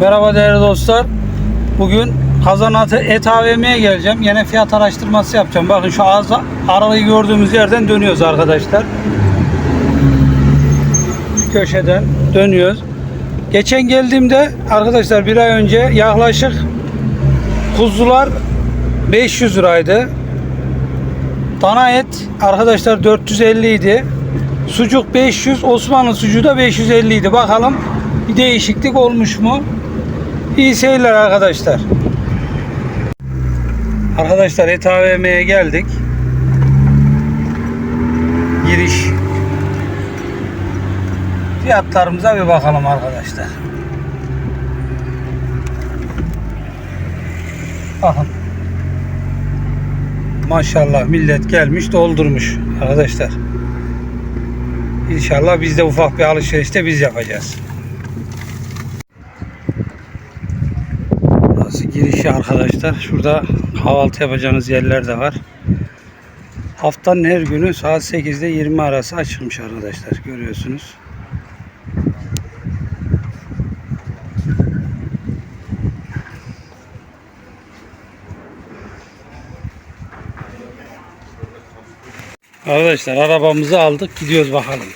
Merhaba değerli dostlar. Bugün Kazan Et AVM'ye geleceğim. Yine fiyat araştırması yapacağım. Bakın şu ağız aralığı gördüğümüz yerden dönüyoruz arkadaşlar. Şu köşeden dönüyoruz. Geçen geldiğimde arkadaşlar bir ay önce yaklaşık kuzular 500 liraydı. Dana et arkadaşlar 450 idi. Sucuk 500, Osmanlı sucuğu da 550 idi. Bakalım bir değişiklik olmuş mu? İyi seyirler arkadaşlar. Arkadaşlar Et AVM'ye geldik. Giriş. Fiyatlarımıza bir bakalım arkadaşlar. Bakın. Maşallah millet gelmiş doldurmuş arkadaşlar. İnşallah biz de ufak bir alışverişte biz yapacağız. Girişi arkadaşlar. Şurada kahvaltı yapacağınız yerler de var. Haftanın her günü saat 8'de 20 arası açılmış arkadaşlar. Görüyorsunuz. Arkadaşlar arabamızı aldık. Gidiyoruz bakalım.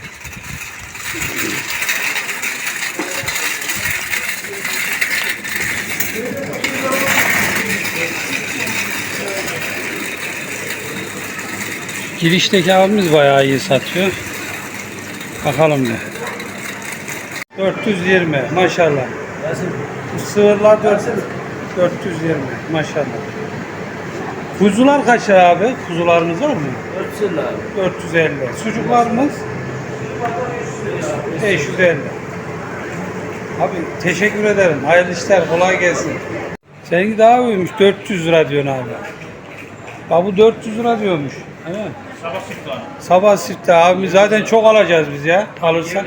Girişteki abimiz bayağı iyi satıyor. Bakalım bir. 420 maşallah. Sığırlar 4, 420 maşallah. Kuzular kaç abi? Kuzularımız var mı? 450. Sucuklarımız 550. Abi teşekkür ederim. Hayırlı işler. Kolay gelsin. Seninki daha büyümüş. 400 lira diyorsun abi. Bak bu 400 lira diyormuş. Mi? Sabah sütü var. Sabah abi zaten çok alacağız biz ya alırsak.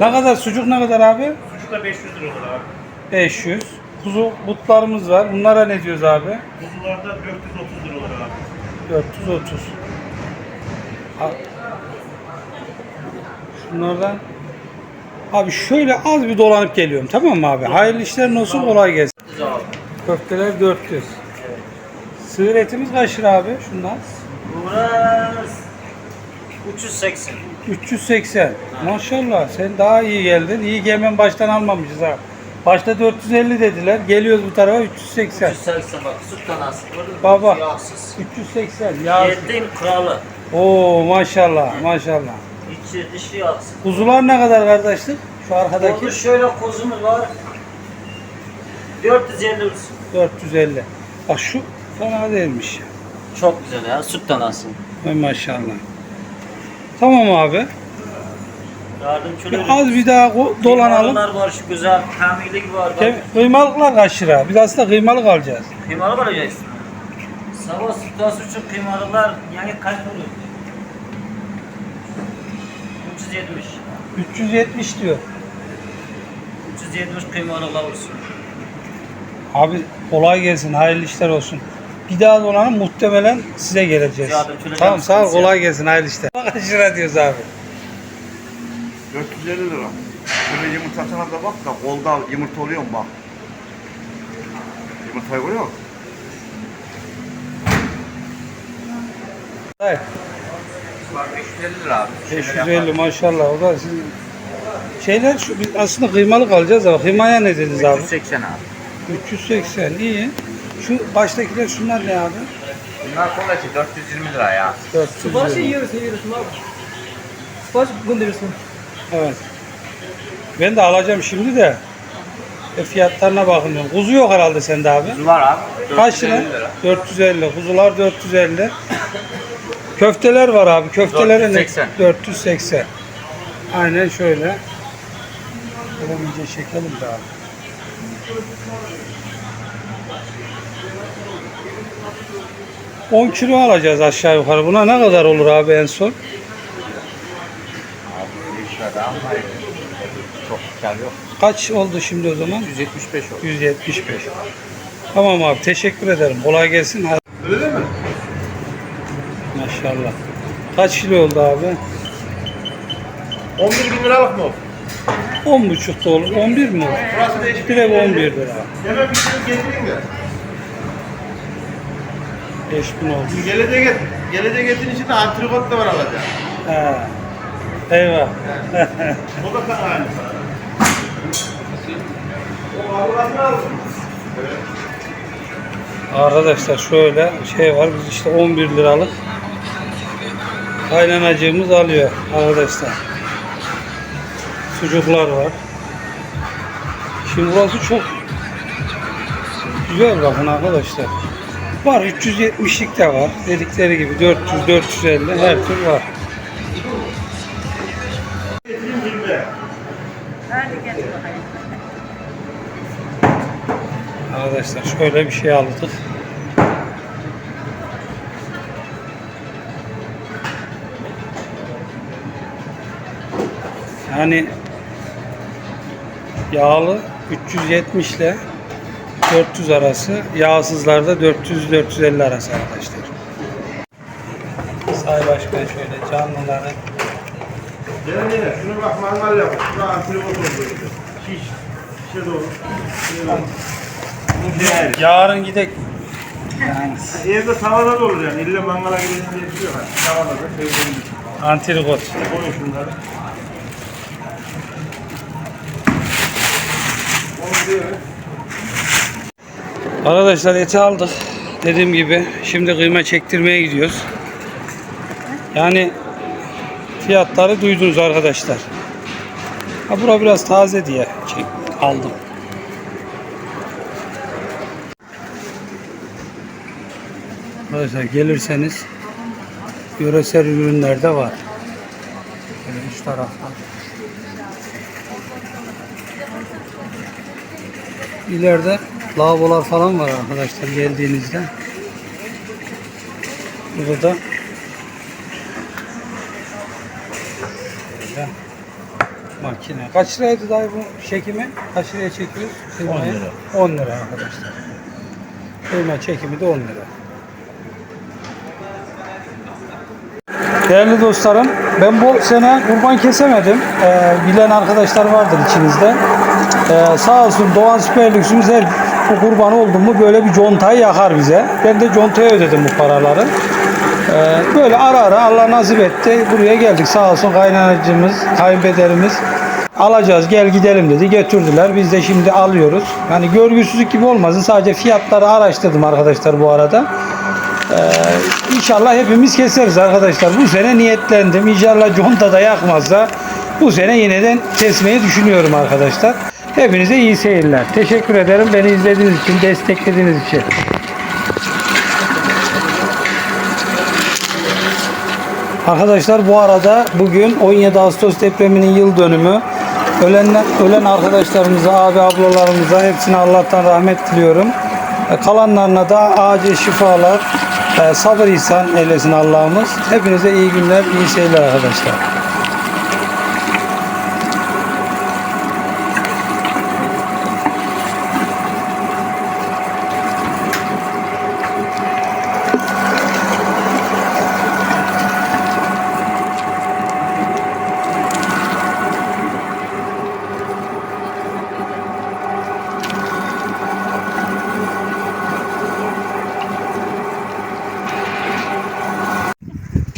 Ne kadar sucuk ne kadar abi? Sucuk da 500 lira olur abi. 500. Kuzu butlarımız var. Bunlara ne diyoruz abi? Kuzularda 430 lira olur abi. 430. Ha- Şunlardan Abi şöyle az bir dolanıp geliyorum tamam mı abi? Hayırlı işlerin olsun kolay gelsin. Köfteler 400. Sığır etimiz kaç lira abi şundan? Burası 380. 380. Maşallah sen daha iyi geldin. İyi ki hemen baştan almamışız ha. Başta 450 dediler. Geliyoruz bu tarafa 380. 380 bak süt tanası. Gördün mü? Baba. Yağsız. 380. Ya. Yedim kralı. Oo maşallah maşallah. İçi dışı yağsız. Kuzular ne kadar kardeşlik? Şu arkadaki Orada şöyle kozumuz var. 450 olsun. 450. Bak şu fena değilmiş. Çok güzel ya süt tanası. Ay maşallah. Tamam abi. Yardımcı Bir az bir daha ko- dolanalım. Kıymalılar var şu güzel. Kemiklik var. Kem- Bak. Kıymalıklar kaç lira? Biz aslında kıymalık alacağız. Kıymalı alacaksın. Sabah süt tanası için kıymalılar yani kaç oluyor? 370. 370 diyor. 370 kıymalılar olsun. Abi kolay gelsin, hayırlı işler olsun. Bir daha dolanalım muhtemelen size geleceğiz. Olacağım Tamam sağ ol, ya? kolay gelsin, hayırlı işler. Kaç lira diyoruz abi? 450 lira. Şöyle yumurtasına da bak da kolda yumurta oluyor mu bak. Yumurtayı görüyor musun? Hayır. Bak 550 lira abi. 550 maşallah. O da sizin şeyler şu biz aslında kıymalık alacağız ama kıymaya ne dediniz abi? 180 abi. 380 iyi. Şu baştakiler şunlar ne abi? Bunlar kolay ki 420 lira ya. 400 lira. yiyoruz, yiyoruz. Sipariş gönderiyorsun. Evet. Ben de alacağım şimdi de. E fiyatlarına bakıyorum. Kuzu yok herhalde sende abi. Bunlar abi. Kaç lira? 450. Kuzular 450. Köfteler var abi. Köftelere ne? 480. 480. Aynen şöyle. İyice çekelim de abi. ...10 kilo alacağız aşağı yukarı. Buna ne kadar olur abi en son? Abi 5 lira daha ama çok kar yok. Kaç oldu şimdi o zaman? 175 oldu. 175. Tamam abi teşekkür ederim. Kolay gelsin. Öyle mi? Maşallah. Kaç kilo oldu abi? 11 bin liralık mı? 10 buçuk da olur. 11 mi olur? Burası değişik. Bir ev 11 lira. Hemen bir şey getireyim de. 5000 oldu. Gelecek et. Gelecek etin içinde antrikot da var alacak. He. Eyvah. O da aynı. Allah'ını alsın. Arkadaşlar şöyle şey var. Biz işte 11 liralık kaynanacığımız alıyor arkadaşlar. Sucuklar var. Şimdi burası çok güzel bakın arkadaşlar. Var 370'lik de var. Dedikleri gibi 400 450 her tür var. Arkadaşlar şöyle bir şey aldık. Yani yağlı 370 ile 400 arası, yağsızlarda 400-450 arası arkadaşlar. Say Başkan şöyle canlıları Gelen yine şunu bak mangal yapın. Şuna antrikot oldu. Şiş. Şişe. Bu değer. yarın gidek yani Evde tavada da olur yani. İlle mangala gidelim diye bir şey yok. Tavada da şey koyun. antrikot. Koyun şunları. Onu diyor. Arkadaşlar eti aldık. Dediğim gibi şimdi kıyma çektirmeye gidiyoruz. Yani fiyatları duydunuz arkadaşlar. Ha bura biraz taze diye aldım. Arkadaşlar gelirseniz yöresel ürünler de var. Böyle üst tarafta. İleride lavabolar falan var arkadaşlar geldiğinizde. Burada da Böyle makine. Kaç liraydı dayı bu çekimi? Kaç liraya çekiyoruz? 10 lira. 10 lira arkadaşlar. Kıyma çekimi de 10 lira. Değerli dostlarım, ben bu sene kurban kesemedim. Ee, bilen arkadaşlar vardır içinizde. Ee, sağ olsun Doğan Süper Lüksümüz her bu kurban oldu mu böyle bir contayı yakar bize. Ben de contaya ödedim bu paraları. Ee, böyle ara ara Allah nasip etti. Buraya geldik. Sağ olsun kaynanacımız, kayınpederimiz alacağız gel gidelim dedi. Götürdüler. Biz de şimdi alıyoruz. Yani görgüsüzlük gibi olmasın. Sadece fiyatları araştırdım arkadaşlar bu arada. Ee, inşallah hepimiz keseriz arkadaşlar. Bu sene niyetlendim. İnşallah conta da yakmazsa bu sene yeniden kesmeyi düşünüyorum arkadaşlar. Hepinize iyi seyirler. Teşekkür ederim beni izlediğiniz için, desteklediğiniz için. Arkadaşlar bu arada bugün 17 Ağustos depreminin yıl dönümü. Ölenler, ölen arkadaşlarımıza, abi ablalarımıza hepsine Allah'tan rahmet diliyorum. E, Kalanlarına da acil şifalar, e, sabır ihsan eylesin Allah'ımız. Hepinize iyi günler, iyi seyirler arkadaşlar.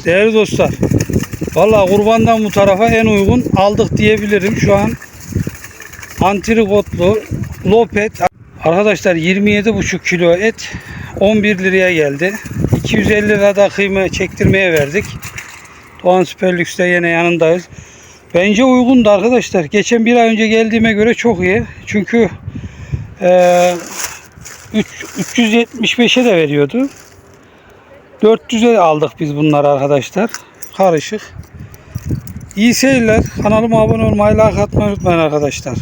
Değerli dostlar, vallahi kurbandan bu tarafa en uygun aldık diyebilirim. Şu an antrikotlu lopet arkadaşlar 27,5 kilo et 11 liraya geldi. 250 lira kıyma çektirmeye verdik. Doğan Süper Lüks'te yine yanındayız. Bence uygundu arkadaşlar. Geçen bir ay önce geldiğime göre çok iyi. Çünkü eee 375'e de veriyordu. 400'e aldık biz bunları arkadaşlar. Karışık. İyi seyirler. Kanalıma abone olmayı, like atmayı unutmayın arkadaşlar.